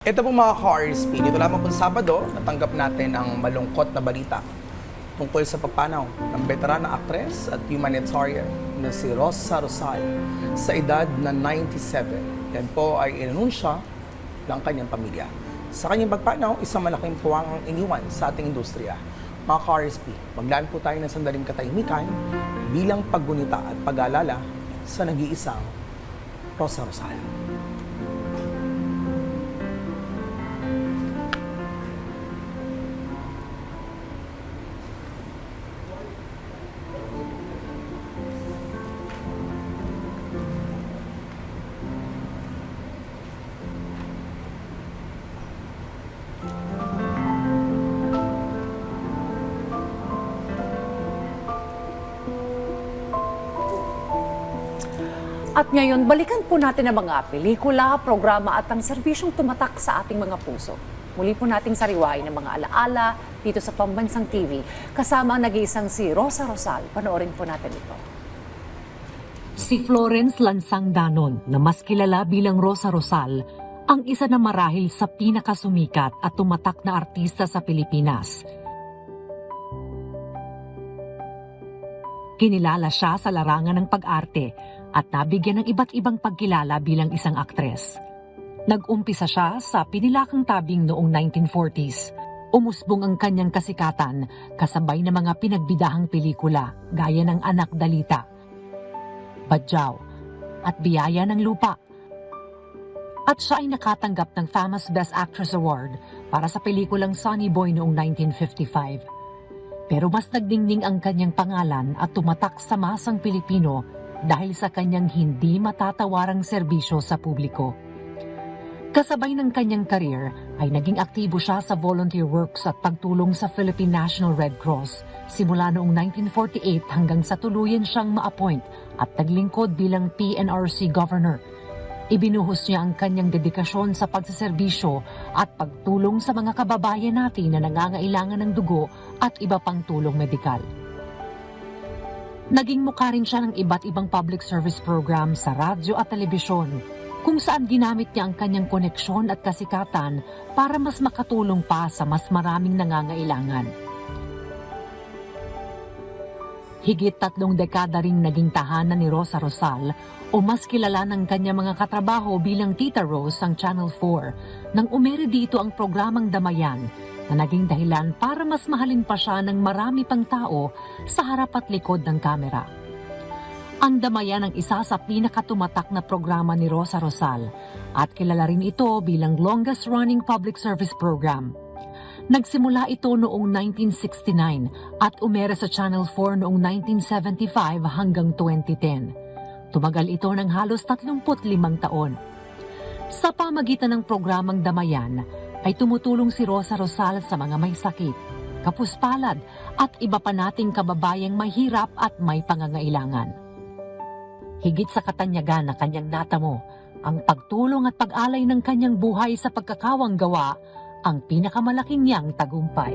Ito po mga ka-RSP, dito lamang pong Sabado, natanggap natin ang malungkot na balita tungkol sa pagpanaw ng veterana actress at humanitarian na si Rosa Rosal sa edad na 97. Yan po ay inanunsya ng kanyang pamilya. Sa kanyang pagpanaw, isang malaking puwang ang iniwan sa ating industriya. Mga ka-RSP, maglaan po tayo ng sandaling katahimikan bilang paggunita at pag-aalala sa nag-iisang Rosa Rosal. At ngayon, balikan po natin ang mga pelikula, programa at ang serbisyong tumatak sa ating mga puso. Muli po nating sariwain ang mga alaala dito sa Pambansang TV kasama ang nag-iisang si Rosa Rosal. Panoorin po natin ito. Si Florence Lansang Danon, na mas kilala bilang Rosa Rosal, ang isa na marahil sa pinakasumikat at tumatak na artista sa Pilipinas. Kinilala siya sa larangan ng pag-arte at nabigyan ng iba't ibang pagkilala bilang isang aktres. Nag-umpisa siya sa pinilakang tabing noong 1940s. Umusbong ang kanyang kasikatan kasabay ng mga pinagbidahang pelikula gaya ng Anak Dalita, Badyaw, at Biyaya ng Lupa. At siya ay nakatanggap ng Famous Best Actress Award para sa pelikulang Sonny Boy noong 1955. Pero mas nagdingning ang kanyang pangalan at tumatak sa masang Pilipino dahil sa kanyang hindi matatawarang serbisyo sa publiko. Kasabay ng kanyang karir ay naging aktibo siya sa volunteer works at pagtulong sa Philippine National Red Cross simula noong 1948 hanggang sa tuluyan siyang ma-appoint at naglingkod bilang PNRC Governor. Ibinuhos niya ang kanyang dedikasyon sa pagsaserbisyo at pagtulong sa mga kababayan natin na nangangailangan ng dugo at iba pang tulong medikal. Naging mukha rin siya ng iba't ibang public service program sa radyo at telebisyon, kung saan ginamit niya ang kanyang koneksyon at kasikatan para mas makatulong pa sa mas maraming nangangailangan. Higit tatlong dekada ring naging tahanan ni Rosa Rosal o mas kilala ng kanya mga katrabaho bilang Tita Rose ang Channel 4 nang umere dito ang programang Damayan na naging dahilan para mas mahalin pa siya ng marami pang tao sa harap at likod ng kamera. Ang Damayan ang isa sa pinakatumatak na programa ni Rosa Rosal at kilala rin ito bilang longest running public service program. Nagsimula ito noong 1969 at umere sa Channel 4 noong 1975 hanggang 2010. Tumagal ito ng halos 35 taon. Sa pamagitan ng programang Damayan, ay tumutulong si Rosa Rosal sa mga may sakit, kapuspalad at iba pa nating kababayang may hirap at may pangangailangan. Higit sa katanyagan na kanyang natamo, ang pagtulong at pag-alay ng kanyang buhay sa pagkakawang gawa ang pinakamalaking niyang tagumpay.